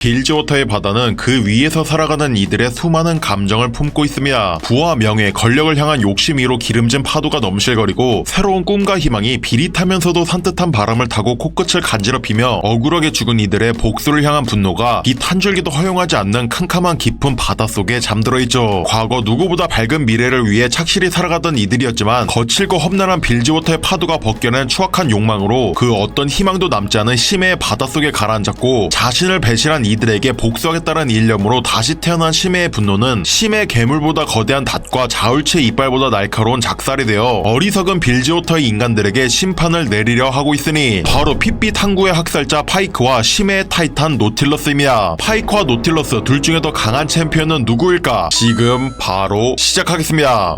빌즈워터의 바다는 그 위에서 살아가는 이들의 수많은 감정을 품고 있으며 부와 명예, 권력을 향한 욕심 위로 기름진 파도가 넘실거리고 새로운 꿈과 희망이 비릿하면서도 산뜻한 바람을 타고 코끝을 간지럽히며 억울하게 죽은 이들의 복수를 향한 분노가 빛 한 줄기도 허용하지 않는 캄캄한 깊은 바다 속에 잠들어 있죠. 과거 누구보다 밝은 미래를 위해 착실히 살아가던 이들이었지만 거칠고 험난한 빌즈워터의 파도가 벗겨낸 추악한 욕망으로 그 어떤 희망도 남지 않은 심해의 바닷속에 가라앉았고 자신을 배신한 이들에게 복수하겠다는 일념으로 다시 태어난 심해의 분노는 심해 괴물보다 거대한 닷과 자울치의 이빨보다 날카로운 작살이 되어 어리석은 빌즈워터의 인간들에게 심판을 내리려 하고 있으니 바로 핏빛 항구의 학살자 파이크와 심해의 타이탄 노틸러스입니다. 파이크와 노틸러스 둘 중에 더 강한 챔피언은 누구일까? 지금 바로 시작하겠습니다.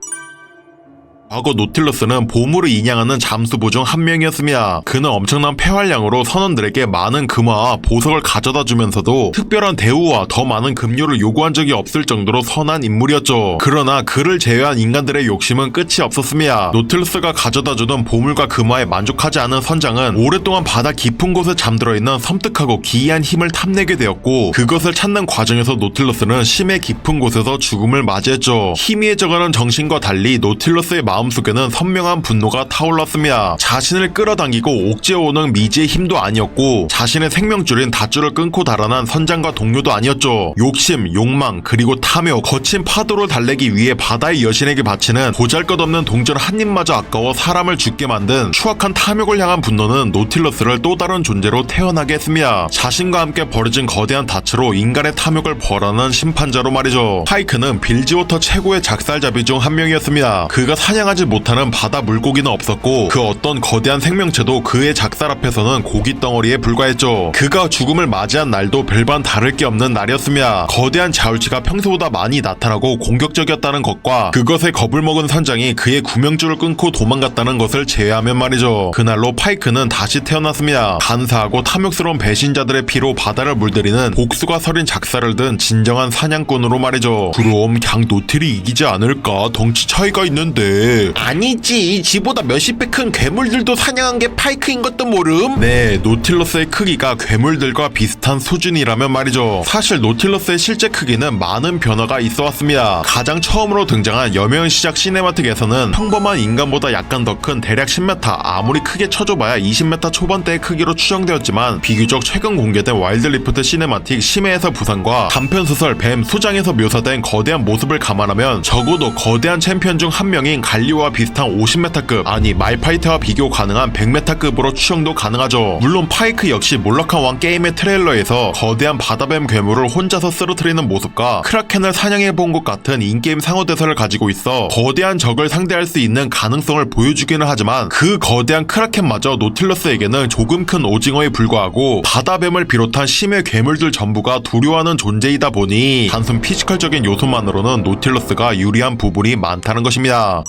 과거 노틸러스는 보물을 인양하는 잠수부 중 한 명이었으며 그는 엄청난 폐활량으로 선원들에게 많은 금화와 보석을 가져다 주면서도 특별한 대우와 더 많은 급료를 요구한 적이 없을 정도로 선한 인물이었죠. 그러나 그를 제외한 인간들의 욕심은 끝이 없었으며 노틸러스가 가져다 주던 보물과 금화에 만족하지 않은 선장은 오랫동안 바다 깊은 곳에 잠들어 있는 섬뜩하고 기이한 힘을 탐내게 되었고 그것을 찾는 과정에서 노틸러스는 심해 깊은 곳에서 죽음을 맞이했죠. 희미해져가는 정신과 달리 노틸러스의 마음 속에는 선명한 분노가 타올랐으며 자신을 끌어당기고 옥죄어오는 미지의 힘도 아니었고 자신의 생명줄인 닷줄을 끊고 달아난 선장과 동료도 아니었죠. 욕심, 욕망, 그리고 탐욕, 거친 파도를 달래기 위해 바다의 여신에게 바치는 보잘것없는 동전 한 입마저 아까워 사람을 죽게 만든 추악한 탐욕을 향한 분노는 노틸러스를 또 다른 존재로 태어나게 했으며 자신과 함께 벌어진 거대한 닻으로 인간의 탐욕을 벌하는 심판자로 말이죠. 파이크는 빌지워터 최고의 작살잡이 중 한 명이었습니다. 그가 사냥 하지 못하는 바다 물고기는 없었고 그 어떤 거대한 생명체도 그의 작살 앞에서는 고기 덩어리에 불과했죠. 그가 죽음을 맞이한 날도 별반 다를 게 없는 날이었으며 거대한 자울치가 평소보다 많이 나타나고 공격적이었다는 것과 그것에 겁을 먹은 선장이 그의 구명줄을 끊고 도망갔다는 것을 제외하면 말이죠. 그날로 파이크는 다시 태어났으며 간사하고 탐욕스러운 배신자들의 피로 바다를 물들이는 복수가 서린 작살을 든 진정한 사냥꾼으로 말이죠. 그럼 그냥 노틸이 이기지 않을까? 덩치 차이가 있는데. 아니지 지보다 몇십 배 큰 괴물들도 사냥한 게 파이크인 것도 모름 네, 노틸러스의 크기가 괴물들과 비슷한 수준이라면 말이죠. 사실 노틸러스의 실제 크기는 많은 변화가 있어 왔습니다. 가장 처음으로 등장한 여명 시작 시네마틱에서는 평범한 인간보다 약간 더 큰 대략 10m, 아무리 크게 쳐줘봐야 20m 초반대의 크기로 추정되었지만 비교적 최근 공개된 와일드 리프트 시네마틱 심해에서 부산과 단편 소설 뱀 수장에서 묘사된 거대한 모습을 감안하면 적어도 거대한 챔피언 중 한 명인 갈 리오와 비슷한 50m급 아니 말파이트와 비교 가능한 100m급으로 추정도 가능하죠. 물론 파이크 역시 몰락한 왕 게임의 트레일러에서 거대한 바다뱀 괴물을 혼자서 쓰러뜨리는 모습과 크라켄을 사냥해본 것 같은 인게임 상호 대사를 가지고 있어 거대한 적을 상대할 수 있는 가능성을 보여주기는 하지만 그 거대한 크라켄마저 노틸러스에게는 조금 큰 오징어에 불과하고 바다뱀을 비롯한 심해 괴물들 전부가 두려워하는 존재이다 보니 단순 피지컬적인 요소만으로는 노틸러스가 유리한 부분이 많다는 것입니다.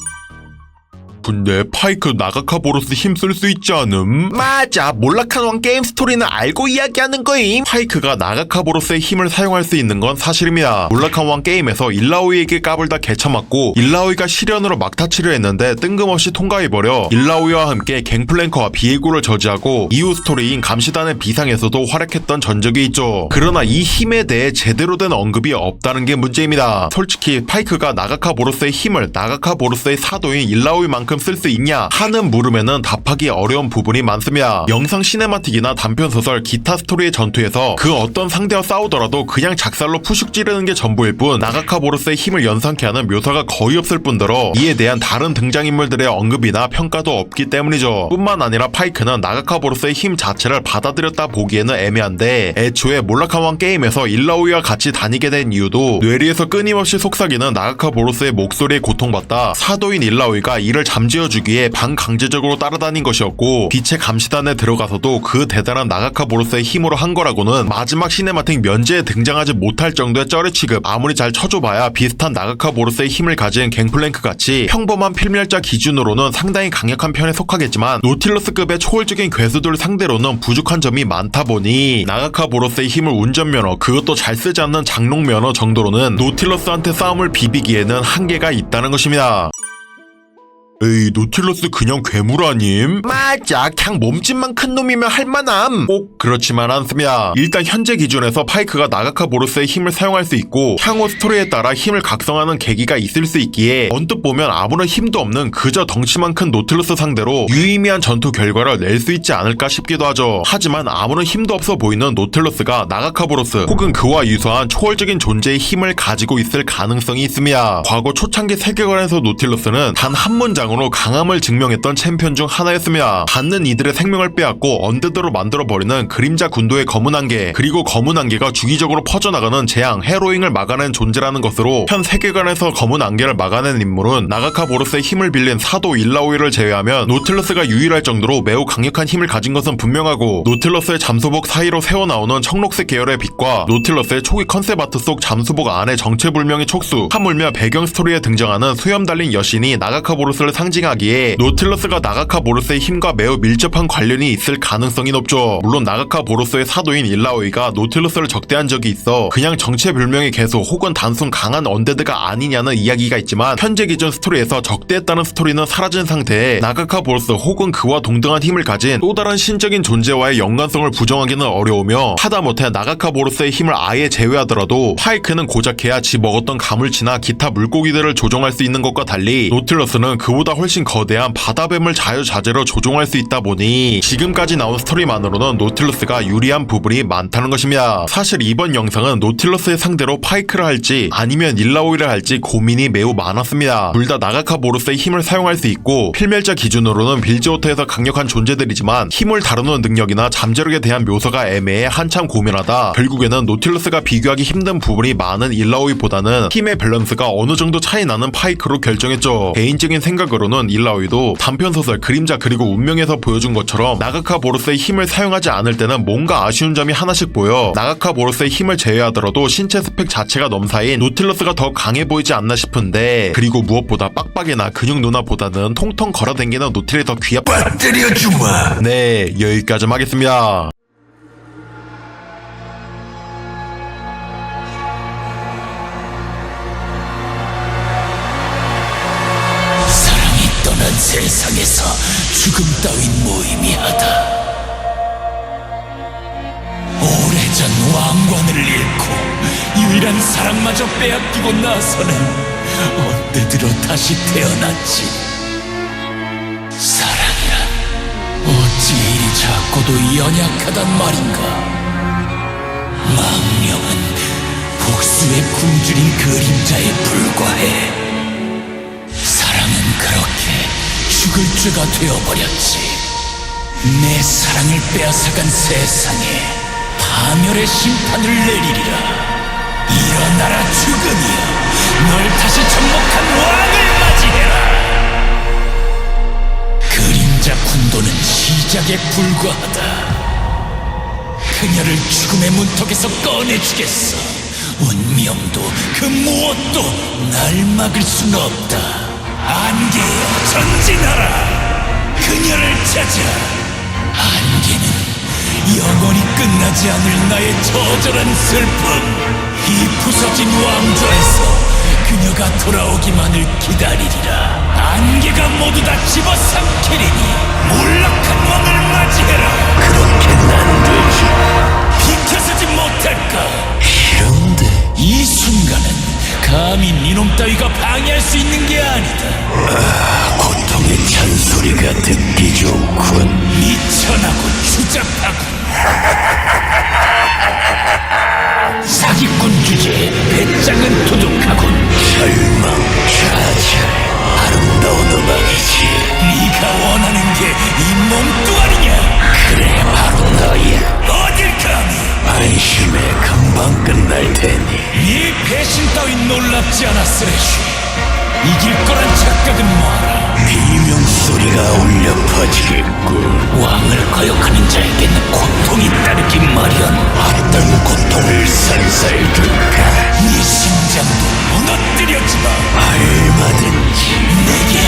근데 파이크 나가카보로스 힘쓸 수 있지 않음? 맞아 몰락한 왕 게임 스토리는 알고 이야기하는 거임 파이크가 나가카보로스의 힘을 사용할 수 있는 건 사실입니다. 몰락한 왕 게임에서 일라오이에게 까불다 개쳐맞고 일라오이가 시련으로 막타치려 했는데 뜬금없이 통과해버려 일라오이와 함께 갱플랭커와 비에고를 저지하고 이후 스토리인 감시단의 비상에서도 활약했던 전적이 있죠. 그러나 이 힘에 대해 제대로 된 언급이 없다는 게 문제입니다. 솔직히 파이크가 나가카보로스의 힘을 나가카보로스의 사도인 일라오이만큼 쓸 수 있냐 하는 물음에는 답하기 어려운 부분이 많습니다. 영상 시네마틱이나 단편 소설 기타 스토리의 전투에서 그 어떤 상대와 싸우더라도 그냥 작살로 푸슉 찌르는 게 전부일 뿐 나가카보로스의 힘을 연상케 하는 묘사가 거의 없을 뿐더러 이에 대한 다른 등장인물들의 언급이나 평가도 없기 때문이죠. 뿐만 아니라 파이크는 나가카보로스의 힘 자체를 받아들였다 보기에는 애매한데 애초에 몰락한 왕 게임에서 일라오이와 같이 다니게 된 이유도 뇌리에서 끊임없이 속삭이는 나가카보로스의 목소리에 고통받다 사도인 일라오이가 이를 잠 재워주기에 반강제적으로 따라다닌 것이었고 빛의 감시단에 들어가서도 그 대단한 나가카 보로스의 힘으로 한 거라고는 마지막 시네마틱 면제에 등장하지 못할 정도의 쩌리 취급 아무리 잘 쳐줘봐야 비슷한 나가카 보로스의 힘을 가진 갱플랭크 같이 평범한 필멸자 기준으로는 상당히 강력한 편에 속하겠지만 노틸러스급의 초월적인 괴수들 상대로는 부족한 점이 많다 보니 나가카 보로스의 힘을 운전면허 그것도 잘 쓰지 않는 장롱면허 정도로는 노틸러스한테 싸움을 비비기에는 한계가 있다는 것입니다. 에이 노틸러스 그냥 괴물 아님? 맞아 그냥 몸집만 큰 놈이면 할만함 꼭 그렇지만 않습니다. 일단 현재 기준에서 파이크가 나가카 보로스의 힘을 사용할 수 있고 향후 스토리에 따라 힘을 각성하는 계기가 있을 수 있기에 언뜻 보면 아무런 힘도 없는 그저 덩치만 큰 노틸러스 상대로 유의미한 전투 결과를 낼 수 있지 않을까 싶기도 하죠. 하지만 아무런 힘도 없어 보이는 노틸러스가 나가카 보로스 혹은 그와 유사한 초월적인 존재의 힘을 가지고 있을 가능성이 있습니다. 과거 초창기 세계관에서 노틸러스는 단 한 문장으로 강함을 증명했던 챔피언 중 하나였습니다. 받는 이들의 생명을 빼앗고 언데드로 만들어버리는 그림자 군도의 검은 안개 그리고 검은 안개가 주기적으로 퍼져나가는 재앙 헤로잉을 막아낸 존재라는 것으로 현 세계관에서 검은 안개를 막아낸 인물은 나가카보로스의 힘을 빌린 사도 일라오이를 제외하면 노틸러스가 유일할 정도로 매우 강력한 힘을 가진 것은 분명하고 노틸러스의 잠수복 사이로 새어나오는 청록색 계열의 빛과 노틸러스의 초기 컨셉 아트 속 잠수복 안의 정체불명의 촉수 하물며 배경 스토리에 등장하는 수염 달린 여신이 나가카보로스를 상징하기에 노틸러스가 나가카 보로스의 힘과 매우 밀접한 관련이 있을 가능성이 높죠. 물론 나가카 보로스의 사도인 일라오이가 노틸러스를 적대한 적이 있어 그냥 정체불명의 개소 혹은 단순 강한 언데드가 아니냐는 이야기가 있지만 현재 기준 스토리에서 적대했다는 스토리는 사라진 상태에 나가카 보로스 혹은 그와 동등한 힘을 가진 또 다른 신적인 존재와의 연관성을 부정하기는 어려우며 하다못해 나가카 보로스의 힘을 아예 제외하더라도 파이크는 고작 해야 지 먹었던 가물치나 기타 물고기들을 조종할 수 있는 것과 달리 노틸러스는 그보다 훨씬 거대한 바다뱀을 자유자재로 조종할 수 있다 보니 지금까지 나온 스토리만으로는 노틸러스가 유리한 부분이 많다는 것입니다. 사실 이번 영상은 노틸러스의 상대로 파이크를 할지 아니면 일라오이를 할지 고민이 매우 많았습니다. 둘 다 나가카보로스의 힘을 사용할 수 있고 필멸자 기준으로는 빌지오터에서 강력한 존재들이지만 힘을 다루는 능력이나 잠재력에 대한 묘사가 애매해 한참 고민하다 결국에는 노틸러스가 비교하기 힘든 부분이 많은 일라오이보다는 힘의 밸런스가 어느 정도 차이 나는 파이크로 결정했죠. 개인적인 생각 으로는 일라오이도 단편 소설 그림자 그리고 운명에서 보여준 것처럼 나가카 보로스의 힘을 사용하지 않을 때는 뭔가 아쉬운 점이 하나씩 보여 나가카 보로스의 힘을 제외하더라도 신체 스펙 자체가 넘사인 노틸러스가 더 강해 보이지 않나 싶은데 그리고 무엇보다 빡빡이나 근육 누나보다는 통통 걸어댕기는 노틸이 더 귀엽 때려주마 네 여기까지 하겠습니다. 무의미하다. 오래전 왕관을 잃고 유일한 사랑마저 빼앗기고 나서는 언제 들어 다시 태어났지. 사랑이란 어찌 이리 작고도 연약하단 말인가. 망령은 복수의 굶주린 그림자에 불과해. 사랑은 그렇게 죽을 죄가 되어버렸지. 내 사랑을 빼앗아간 세상에 파멸의 심판을 내리리라. 일어나라 죽음이여. 널 다시 접목한 왕을 맞이해라. 그림자 군도는 시작에 불과하다. 그녀를 죽음의 문턱에서 꺼내주겠어. 운명도 그 무엇도 날 막을 순 없다. 안개여 전진하라. 그녀를 찾아. 안개는 영원히 끝나지 않을 나의 처절한 슬픔. 이 부서진 왕좌에서 그녀가 돌아오기만을 기다리리라. 안개가 모두 다 집어삼키리니 몰락한 왕을 맞이해라. 남지 않았으리 이길 거란 착각은 뭐하라. 네 명소리가 울려 퍼지겠군. 왕을 거역하는 자에게는 고통이 따르기 마련. 어떤 고통을 선사해줄까? 네 심장도 무너뜨려지마. 얼마든지. 내게